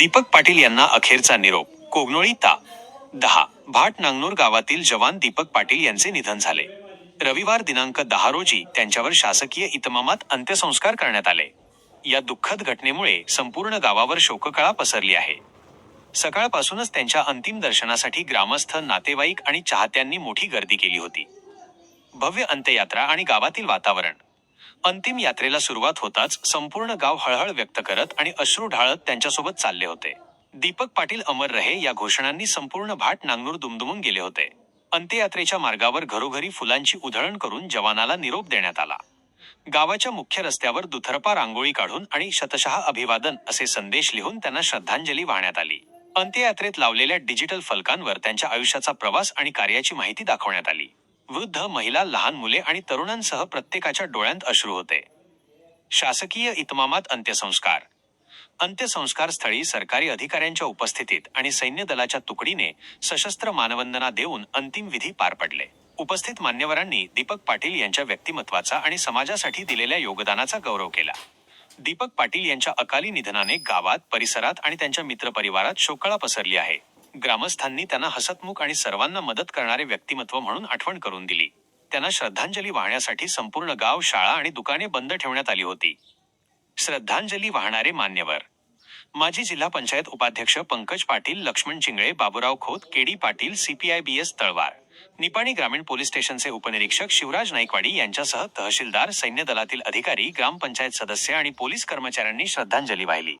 दीपक पाटील यांना अखेरचा निरोप. कोगनोळी ता. दहा. भाट नांगनूर गावातील जवान दीपक पाटील यांचे निधन झाले. रविवार दिनांक दहा रोजी त्यांच्यावर शासकीय इतमामात अंत्यसंस्कार करण्यात आले. या दुःखद घटनेमुळे संपूर्ण गावावर शोककळा पसरली आहे. सकाळपासूनच त्यांच्या अंतिम दर्शनासाठी ग्रामस्थ नातेवाईक आणि चाहत्यांनी मोठी गर्दी केली होती. भव्य अंत्ययात्रा आणि गावातील वातावरण. अंतिम यात्रेला सुरुवात होताच संपूर्ण गाव हळहळ व्यक्त करत आणि अश्रू ढाळत त्यांच्यासोबत चालले होते. दीपक पाटील अमर रहे या घोषणांनी संपूर्ण भाट नांगनूर दुमदुमून गेले होते. अंत्ययात्रेच्या मार्गावर घरोघरी फुलांची उधळण करून जवानाला निरोप देण्यात आला. गावाच्या मुख्य रस्त्यावर दुथरपा रांगोळी काढून आणि शतशः अभिवादन असे संदेश लिहून त्यांना श्रद्धांजली वाहण्यात आली. अंत्ययात्रेत लावलेल्या डिजिटल फलकांवर त्यांच्या आयुष्याचा प्रवास आणि कार्याची माहिती दाखवण्यात आली. वृद्ध महिला लहान मुले आणि तरुणांसह प्रत्येकाच्या डोळ्यांत अश्रू होते. शासकीय इतमामात अंत्यसंस्कार. अंत्यसंस्कार स्थळी सरकारी अधिकाऱ्यांच्या उपस्थितीत आणि सैन्य दलाच्या तुकडीने सशस्त्र मानवंदना देऊन अंतिम विधी पार पडले. उपस्थित मान्यवरांनी दीपक पाटील यांच्या व्यक्तिमत्वाचा आणि समाजासाठी दिलेल्या योगदानाचा गौरव केला. दीपक पाटील यांच्या अकाली निधनाने गावात परिसरात आणि त्यांच्या मित्रपरिवारात शोकळा पसरली आहे. ग्रामस्थांनी त्यांना हसतमुख आणि सर्वांना मदत करणारे व्यक्तिमत्व म्हणून आठवण करून दिली. त्यांना श्रद्धांजली वाहण्यासाठी संपूर्ण गाव शाळा आणि दुकाने बंद ठेवण्यात आली होती. श्रद्धांजली वाहणारे मान्यवर. माजी जिल्हा पंचायत उपाध्यक्ष Pankaj Patil Laxman Chingale Baburao Khot KD Patil CPI B S Talwar. Nipani ग्रामीण पोलीस स्टेशनचे उपनिरीक्षक शिवराज नाईकवाडी यांच्यासह तहसीलदार सैन्य दलातील अधिकारी ग्रामपंचायत सदस्य आणि पोलीस कर्मचाऱ्यांनी श्रद्धांजली वाहिली.